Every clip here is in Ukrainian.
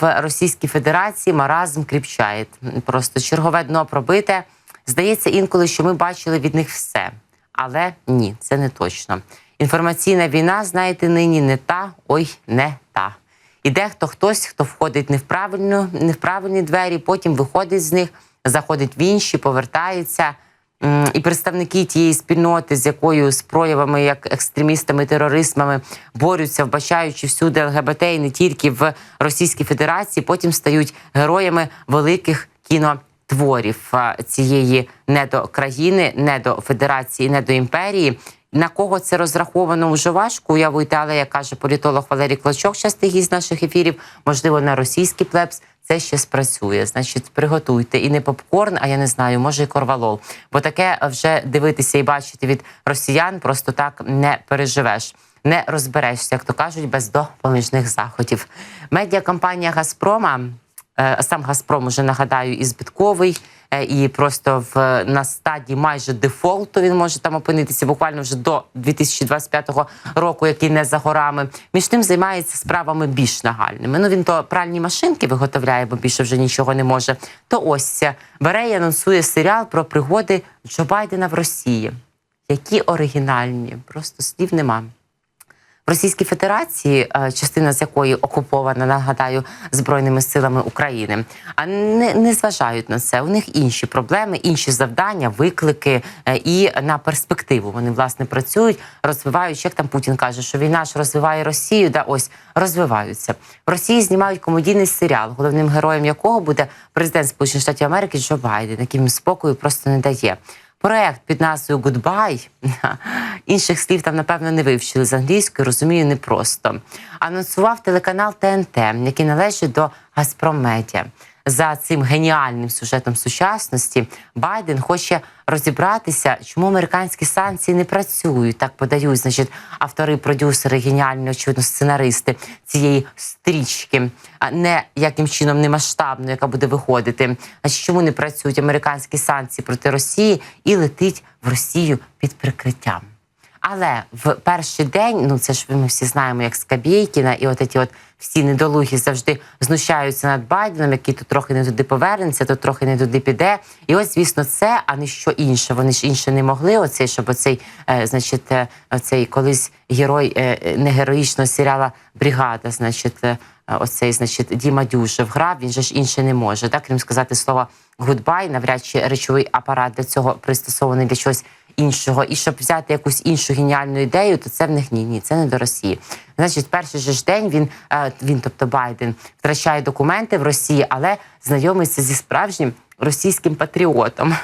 в Російській Федерації маразм кріпчає. Просто чергове дно пробите. Здається інколи, що ми бачили від них все. Але ні, це не точно. Інформаційна війна, знаєте, нині не та, ой, не та. І дехто хтось, хто входить не в правильну, не в правильні двері, потім виходить з них, заходить в інші, повертається. М, І представники тієї спільноти, з якою з проявами, як екстремістами, терористами борються, вбачаючи всюди ЛГБТ і не тільки в Російській Федерації, потім стають героями великих кінотворів а, цієї не до країни, На кого це розраховано вже важко уявити, але як каже політолог Валерій Клочок, частий гість наших ефірів, можливо, на російський плебс це ще спрацює. Значить, приготуйте і не попкорн, а я не знаю, може і корвалол. Бо таке вже дивитися і бачити від росіян просто так не переживеш. Не розберешся, як то кажуть, без допоміжних заходів. Медіакомпанія Газпрома Е, сам Газпром уже нагадаю і збитковий, і просто в на стадії майже дефолту він може там опинитися буквально вже до 2025 року, який не за горами. Між тим займається справами більш нагальними. Ну він то пральні машинки виготовляє, бо більше вже нічого не може. То ось бере і анонсує серіал про пригоди Джо Байдена в Росії. Які оригінальні, просто слів нема. Російській Федерації, е, частина з якої окупована, нагадаю, збройними силами України, а не, не зважають на це. У них інші проблеми, інші завдання, виклики е, і на перспективу. Вони власне працюють, розвивають. Як там Путін каже, що війна ж розвиває Росію, да ось розвиваються в Росії. Знімають комедійний серіал, головним героєм якого буде президент Сполучених Штатів Америки Джо Байден, який їм спокою просто не дає. Проект під назвою Goodbye, інших слів там, напевно, не вивчили з англійської, розумію, непросто. Анонсував телеканал ТНТ, який належить до Газпром Медіа. За цим геніальним сюжетом сучасності Байден хоче розібратися, чому американські санкції не працюють. Так подають, значить, автори, продюсери, геніальні, очевидно, сценаристи цієї стрічки, а не яким чином не масштабно, яка буде виходити. Значить, чому не працюють американські санкції проти Росії і летить в Росію під прикриттям. Але в перший день, ну це ж ми всі знаємо, як Скабєйкіна, і от ці от всі недолугі завжди знущаються над Байденом, який то трохи не туди повернеться, то трохи не туди піде. І ось, звісно, це, а не що інше. Вони ж інше не могли. Оцей, щоб оцей, е, значить, е, оцей колись герой е, негероїчного серіала Бригада, значить, е, оцей, значить, Діма Дюшев грав. Він же ж інше не може. Так, крім сказати слово гудбай, навряд чи речовий апарат для цього пристосований для чогось іншого, і щоб взяти якусь іншу геніальну ідею, то це в них ні, ні, це не до Росії. Значить, перший же ж день він, е, він, тобто Байден, втрачає документи в Росії, але знайомиться зі справжнім російським патріотом.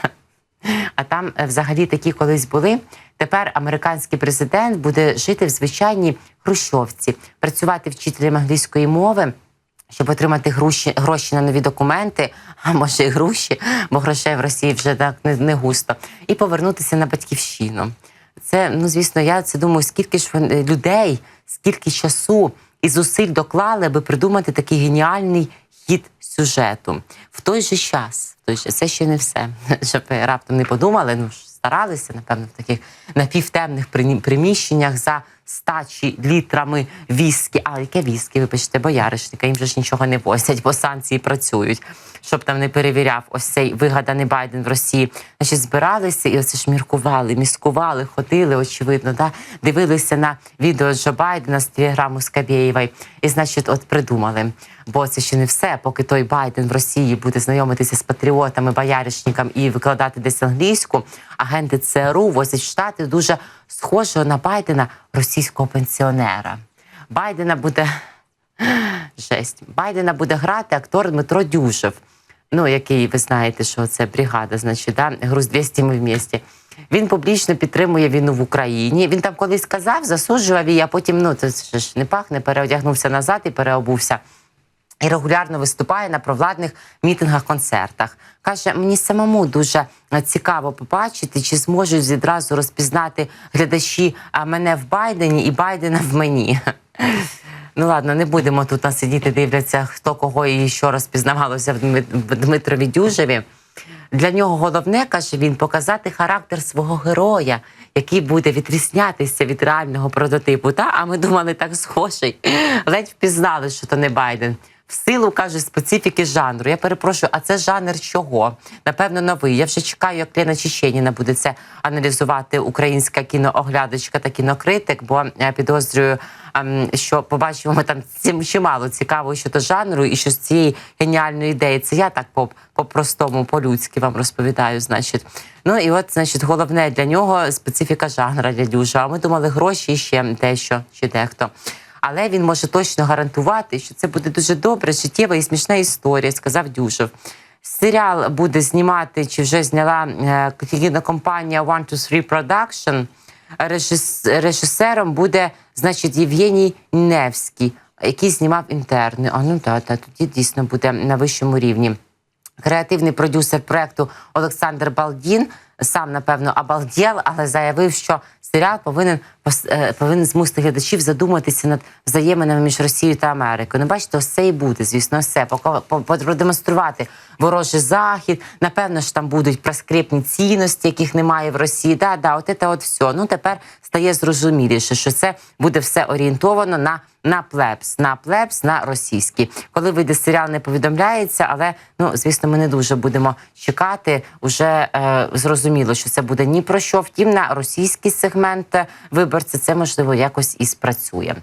А там е, взагалі такі колись були. Тепер американський президент буде жити в звичайній хрущовці, працювати вчителем англійської мови. Щоб отримати гроші, гроші на нові документи, а може і гроші, бо грошей в Росії вже так не, не густо, і повернутися на батьківщину. Це ну звісно, я це думаю, скільки ж людей, скільки часу і зусиль доклали, аби придумати такий геніальний хід сюжету. В той же час, же це ще не все. Щоб раптом не подумали, ну старалися, напевно, в таких напівтемних приміщеннях за стачі літрами віскі. А яке віскі? Вибачте, бояришника, їм же ж нічого не возять, бо санкції працюють. Щоб там не перевіряв ось цей вигаданий Байден в Росії. Значить, збиралися і оце ж міркували, міскували, ходили, очевидно, да? дивилися на відео Джо Байдена з телеграму Скабєєвої. І, значить, от придумали. Бо це ще не все. Поки той Байден в Росії буде знайомитися з патріотами, бояришниками і викладати десь англійську, агенти ЦРУ возять штати дуже схожого на Байдена російського пенсіонера. Байдена буде жесть. Байдена буде грати актор Дмитро Дюшев. Ну, який ви знаєте, що це бригада, значить, да? груз 200 ми вмісті. Він публічно підтримує війну в Україні. Він там колись сказав, засуджував її, а потім ну це ж не пахне, переодягнувся назад і переобувся. І регулярно виступає на провладних мітингах, концертах. Каже, мені самому дуже е, цікаво побачити, чи зможуть відразу розпізнати глядачі а, мене в Байдені і Байдена в мені. Ну ладно, не будемо тут насидіти, дивляться, хто кого і що розпізнавалося в Дмитрові Дюжеві. Для нього головне, каже він, показати характер свого героя, який буде відрізнятися від реального прототипу. Та? А ми думали, так схожий. Ледь впізнали, що то не Байден. В силу каже специфіки жанру. Я перепрошую, а це жанр чого? Напевно, новий. Я вже чекаю, як Лена Чеченіна буде це аналізувати українська кінооглядачка та кінокритик, бо я підозрюю, ем, що побачимо ми там чимало цікавого щодо жанру і що з цієї геніальної ідеї. Це я так по, по-простому, по-людськи вам розповідаю. Значить, ну і от, значить, головне для нього специфіка жанра для Дюжа. А ми думали гроші ще дещо чи дехто. Але він може точно гарантувати, що це буде дуже добра, життєва і смішна історія, сказав Дюжев. Серіал буде знімати, чи вже зняла е, кінокомпанія One to Three Production. Режисером буде, значить, Євгеній Невський, який знімав інтерни. А ну так, та, тоді дійсно буде на вищому рівні. Креативний продюсер проекту Олександр Балдін сам напевно обалдєл, але заявив, що серіал повинен е, повинен змусити глядачів задуматися над взаєминами між Росією та Америкою. Ну, бачите, ось це і буде, звісно, все продемонструвати ворожий захід. Напевно ж там будуть проскрипні цінності, яких немає в Росії. Да, да, от це от все. Ну тепер стає зрозуміліше, що це буде все орієнтовано на на плебс, на плебс, на російський. Коли вийде серіал, не повідомляється, але ну звісно, ми не дуже будемо чекати. Уже е, зрозуміло, що це буде ні про що. Втім, на російський сегмент е, виборця це можливо якось і спрацює.